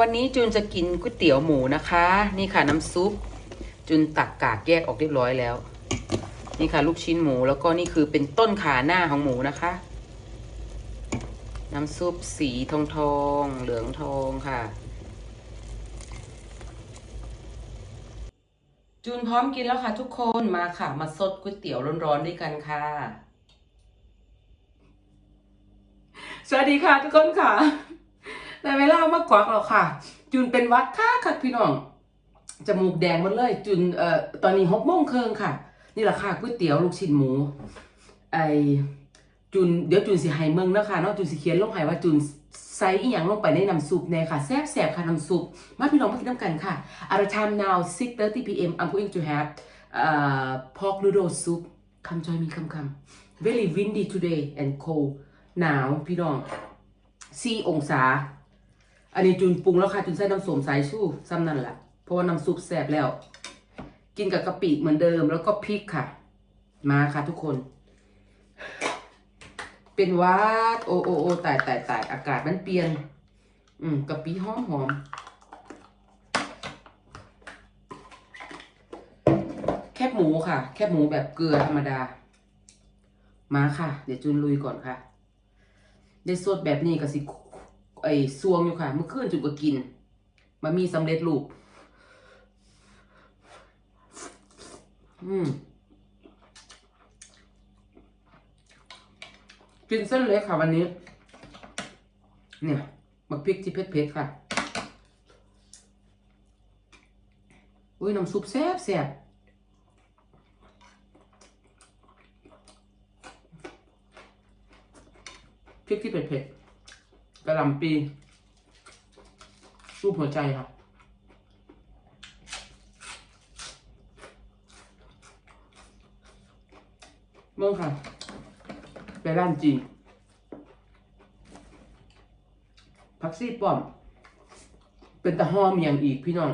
วันนี้จูนจะกินก๋วยเตี๋ยวหมูนะคะ นี่ค่ะน้ำซุปจูนตักกากแยกออกเรียบร้อยแล้ว นี่ค่ะ ลูกชิ้นหมูแล้วก็นี่คือเป็นต้นขาหน้าของหมูนะคะ น้ำซุปสีทองทองเหลืองทองค่ะ จูนพร้อมกินแล้วค่ะทุกคนมาค่ะ มาซดก๋วยเตี๋ยวร้อนๆด้วยกันค่ะ สวัสดีค่ะทุกคนค่ะ ในเวลามากกวักแล้วค่ะจูนเป็นวัดค่ะค่ะพี่น้องจมูกแดงหมดเลย จุนเอ่อตอนนี้หกโมงครึ่งค่ะ นี่แหละค่ะก๋วยเตี๋ยวลูกชิ้นหมูไอจุนเดี๋ยวจุนสิให้เมืองนะคะเนาะจุนสิเขียนลงให้ว่าจุนใส่อีหยังลงไปในน้ำซุปแน่ค่ะแซ่บแซ่บค่ะน้ำซุปมาพี่น้องมากินน้ำกันค่ะ At the time now 6:30 p.m. I'm going to have uh, pork noodle soup come join me come come very windy today and cold หนาวพี่น้อง4องศา อันนี้จุนปรุงแล้วค่ะจุนใส่น้ำส้มสายชูซ้ำนั่นแหละเพราะว่าน้ำซุปแซ่บแล้ว กินกับกะปิเหมือนเดิมแล้วก็พริกค่ะ มาค่ะทุกคน เป็นวัดโอโอโอตายตายตายอากาศมันเปลี่ยน อืมกะปิหอมหอมแคบหมูค่ะ แคบหมูแบบเกลือธรรมดา มาค่ะ เดี๋ยวจุนลุยก่อนค่ะ ได้สดแบบนี้ก็สิค ไอ้ซวงอยู่ค่ะ เมื่อคืนจุนก็กินมามีสำเร็จรูป อืม กินเส้นเล็กค่ะวันนี้ เนี่ยมักพริกที่เผ็ดๆค่ะ อุ้ยน้ำซุปแซ่บแซ่บพริกที่เผ็ดๆ กระหล่ำปีรูปหัวใจค่ะเมื่อค่ะไปร้านจีนผักซี่ป้อม เป็นตะห้อมอย่างอีกพี่น้อง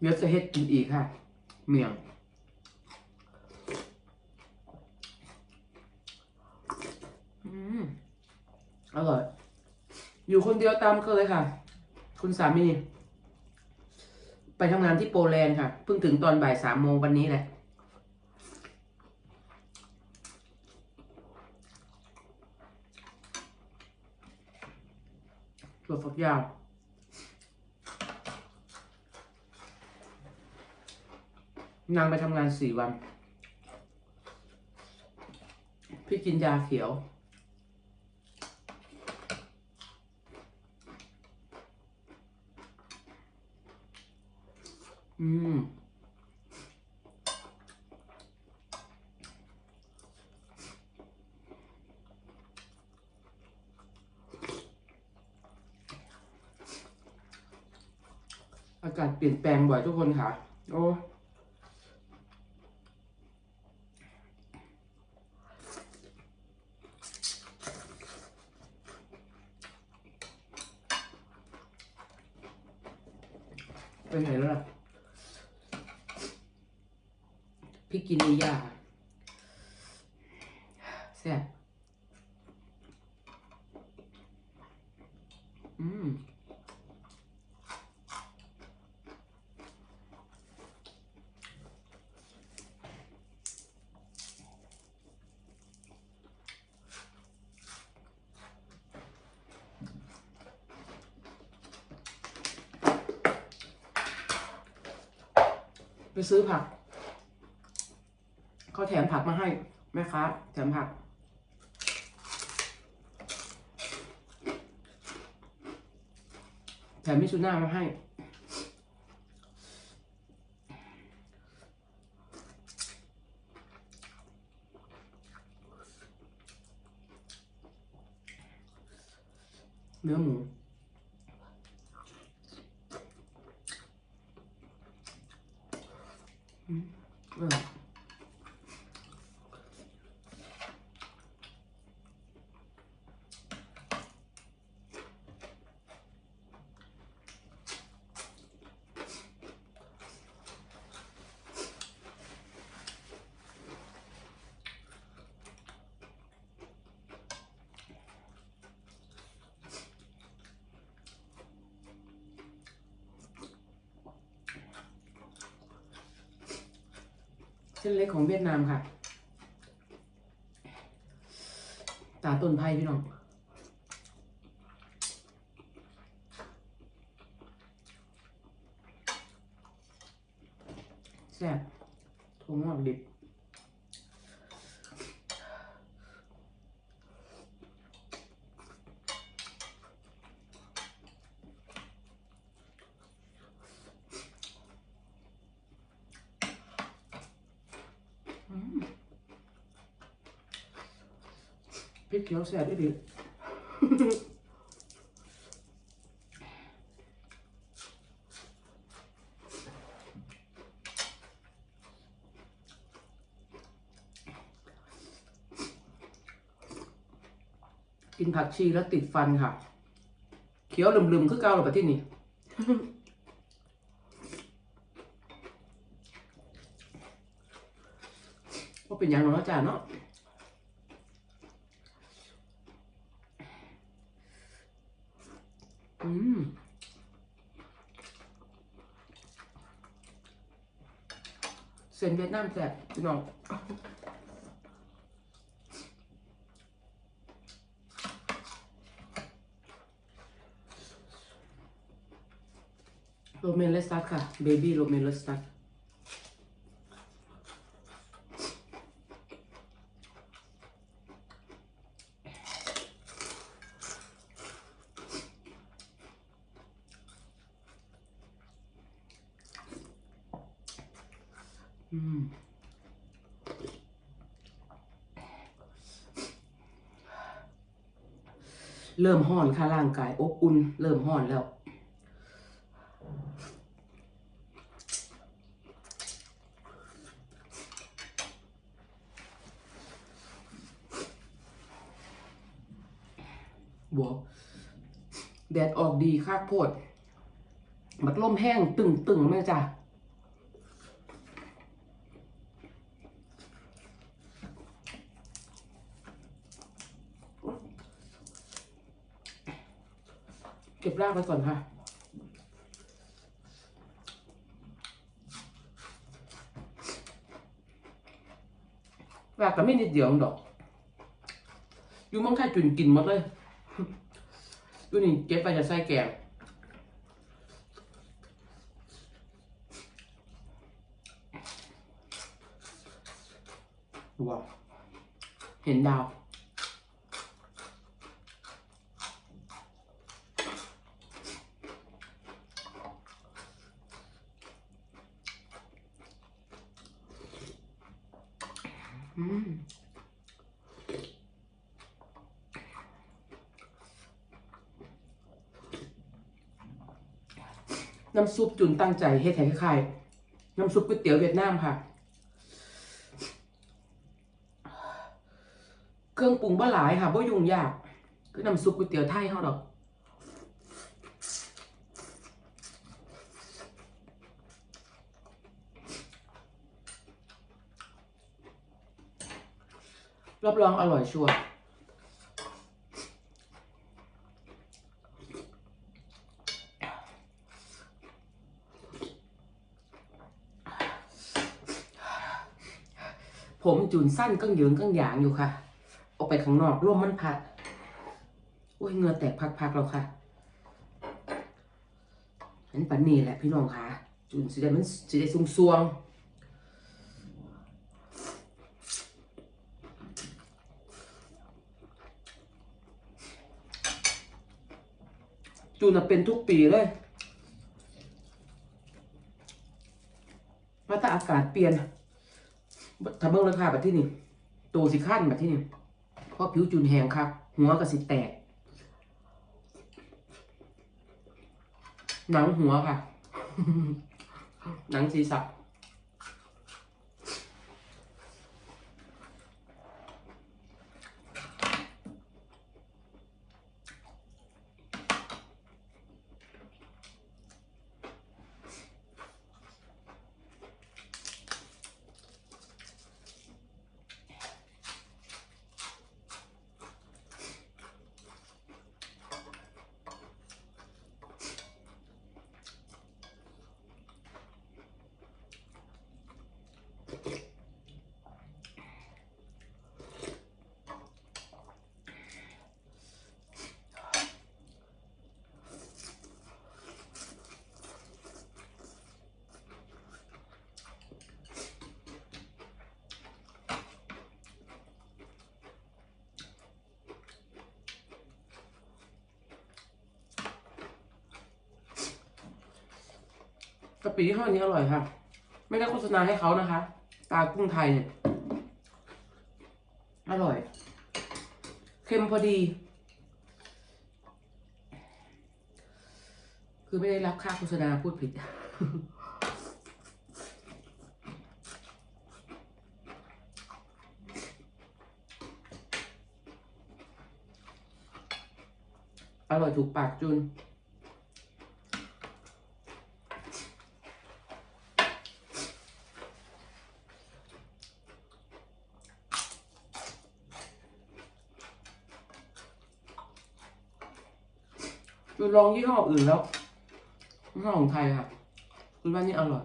เดี๋ยวจะเฮ็ดกินอีกค่ะ เมียงอืมอร่อย อยู่คนเดียวตามเคยค่ะ คุณสามี ไปทำงานที่โปแลนด์ค่ะ เพิ่งถึงตอนบ่ายสามโมงวันนี้แหละถั่วฝักยาว นางไปทำงานสี่วัน พี่กินยาเขียว อืมอากาศเปลี่ยนแปลงบ่อยทุกคนค่ะ โอ้ ไปไหนแล้วล่ะพี่กินนี่ยากอะแซ่บอืม ไปซื้อผักเขาแถมผักมาให้แม่ค้าแถมผัก แถมมิชูน่ามาให้เนื้อหมู เออ ส้นเล็กของเวียดนามค่ะ ตาต้นไผ่พี่น้องแซ่บถั่วงอกดิบ พริก เขียวแซ่บด้วยดิกินผักชีแล้วติดฟันค่ะ เคี้ยวลืมๆคือเกาหรือปะที่นี่ก็เป็นอย่างนั้นเนาะจ้าเนาะ อืมเส้นเวียดนามแซ่บพี่น้องโรเมนเลสตัดค่ะเบบี้โรเมนเลสตัด อืมเริ่มห่อนค่ะร่างกายอบอุ่น เริ่มห่อนแล้ว บวกแดดออกดีคักโพดบัดลมแห้งตึงตึงๆแม่จ้ะ รากไปก่อนค่ะ รากก็ไม่นิดเดียวดอก อยู่เมังค่จุนกินหมดเลยดูนี่เก็บไปจะใส่แกงว้าวเห็นดาว น้ำซุปจุนตั้งใจเฮ็ดให้คล้ายๆน้ำซุปก๋วยเตี๋ยวเวียดนามค่ะ เครื่องปรุงบ่หลายค่ะบ่ยุ่งยาก คือน้ำซุปก๋วยเตี๋ยวไทยเฮาดอก รับรองอร่อยชัวร์ผมจุนสั้นกังเยิงกังหยางอยู่ค่ะ ออกไปข้างนอกร่มมันพัดโอ้ยเงือแตกพักๆแล้วค่ะอันปันนี่แหละพี่น้องค่ะ จุนสิได้มันสิได้สวง จูนน่ะเป็นทุกปีเลยมาแต่อากาศเปลี่ยนทำเบิ่งราคาแบบที่นี่ตัวสิขั้นแบบที่นี่เพราะผิวจุนแหงครับ หัวก็สิแตก หนังหัวค่ะ หนังศีรษะ กะปิยี่ห้อนี้อร่อยค่ะ ไม่ได้โฆษณาให้เขานะคะ ตากุ้งไทยเนี่ยอร่อย เค็มพอดี คือไม่ได้รับค่าโฆษณาพูดผิด อร่อยถูกปากจุน คือลองยี่ห้ออื่นแล้วยี่ห้อของไทยค่ะคือว่านี่อร่อย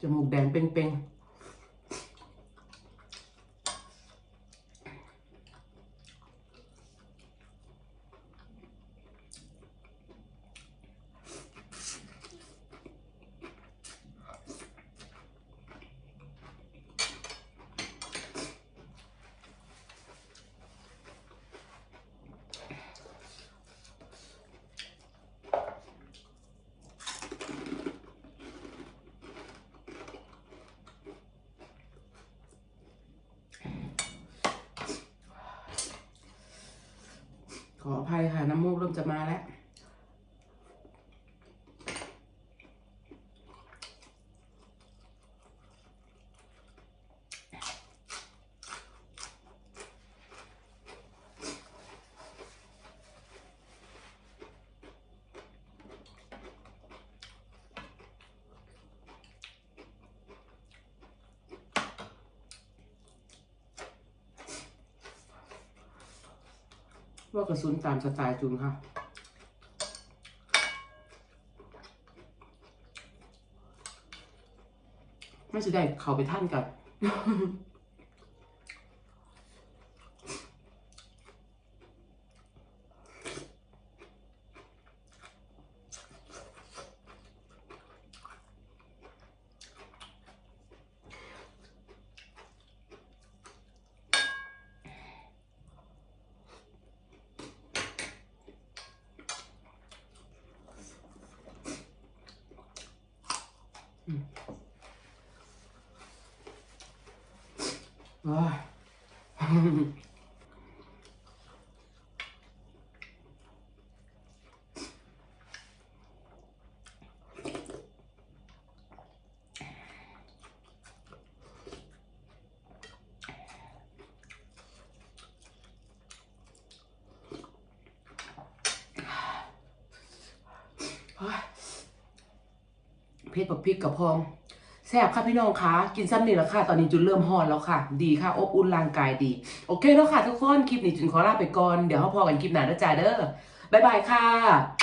จมูกแดงเป่งๆ ขออภัยค่ะน้ำมูกเริ่มจะมาแล้ว ว่ากระสุนตามสไตล์จุนค่ะไม่จะได้เขาไปท่านกับ เผ็ดแบบพริกกับพอง แซ่บค่ะพี่น้องคะกินซ้ำนี่แล้วค่ะ ตอนนี้จุนเริ่มฮอนแล้วค่ะ ดีค่ะ อบอุ่นร่างกายดี โอเคแล้วค่ะทุกคน คลิปนี้จุนขอลาไปก่อน เดี๋ยวเราพอกันคลิปหน้านะจ๊ะเด้อบ๊ายบายค่ะ